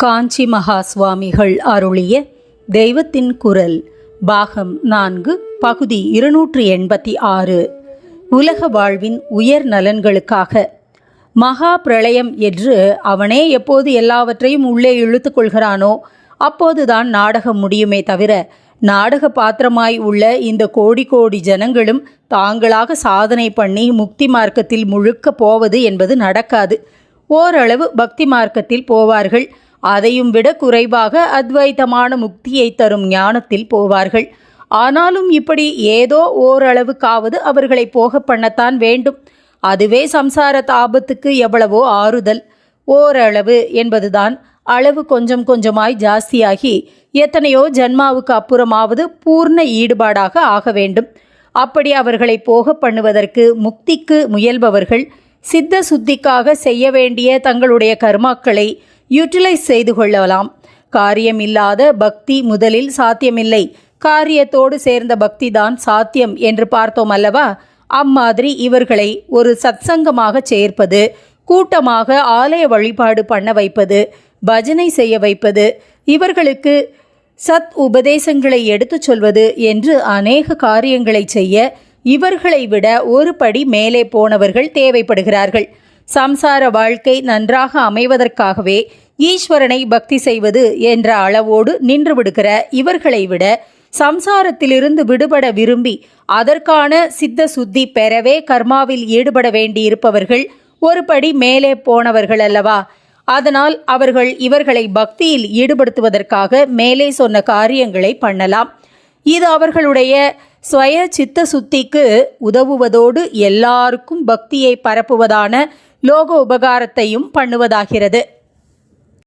காஞ்சி மகா சுவாமிகள் அருளிய தெய்வத்தின் குரல் பாகம் நான்கு பகுதி இருநூற்று எண்பத்தி ஆறு. உலக வாழ்வின் உயர் நலன்களுக்காக மகா பிரளயம் என்று அவனே எப்போது எல்லாவற்றையும் உள்ளே இழுத்து கொள்கிறானோ அப்போதுதான் நாடகம் முடியுமே தவிர நாடக பாத்திரமாய் உள்ள இந்த கோடி கோடி ஜனங்களும் தாங்களாக சாதனை பண்ணி முக்தி மார்க்கத்தில் முழுக்க போவது என்பது நடக்காது. ஓரளவு பக்தி மார்க்கத்தில் போவார்கள். அதையும் விட குறைவாக அத்வைதமான முக்தியை தரும் ஞானத்தில் போவார்கள். ஆனாலும் இப்படி ஏதோ ஓரளவுக்காவது அவர்களை போக பண்ணத்தான் வேண்டும். அதுவே சம்சார தாபத்துக்கு எவ்வளவோ ஆறுதல். ஓரளவு என்பதுதான். அளவு கொஞ்சம் கொஞ்சமாய் ஜாஸ்தியாகி எத்தனையோ ஜன்மாவுக்கு அப்புறமாவது பூர்ண ஈடுபாடாக ஆக வேண்டும். அப்படி அவர்களை போக பண்ணுவதற்கு முக்திக்கு முயல்பவர்கள் சித்த சுத்திக்காக செய்ய வேண்டிய தங்களுடைய கர்மாக்களை யூட்டிலைஸ் செய்து கொள்ளலாம். காரியமில்லாத பக்தி முதலில் சாத்தியமில்லை. காரியத்தோடு சேர்ந்த பக்தி தான் சாத்தியம் என்று பார்த்தோம் அல்லவா? அம்மாதிரி இவர்களை ஒரு சத்சங்கமாக சேர்ப்பது கூட்டமாக ஆலய வழிபாடு பண்ண வைப்பது பஜனை செய்ய வைப்பது இவர்களுக்கு சத் உபதேசங்களை எடுத்துச் சொல்வது என்று அநேக காரியங்களை செய்ய இவர்களை விட ஒரு படி மேலே போனவர்கள் தேவைப்படுகிறார்கள். சம்சார வாழ்க்கை நன்றாக அமைவதற்காகவே ஈஸ்வரனை பக்தி செய்வது என்ற அளவோடு நின்று விடுகிற இவர்களை விட சம்சாரத்திலிருந்து விடுபட விரும்பி அதற்கான சித்த சுத்தி பெறவே கர்மாவில் ஈடுபட வேண்டியிருப்பவர்கள் ஒரு படி மேலே போனவர்கள் அல்லவா? அதனால் அவர்கள் இவர்களை பக்தியில் ஈடுபடுத்துவதற்காக மேலே சொன்ன காரியங்களை பண்ணலாம். இது அவர்களுடைய ஸ்வய சித்த சுத்திக்கு உதவுவதோடு எல்லாருக்கும் பக்தியை பரப்புவதான லோக உபகாரத்தையும் பண்ணுவதாகிறது.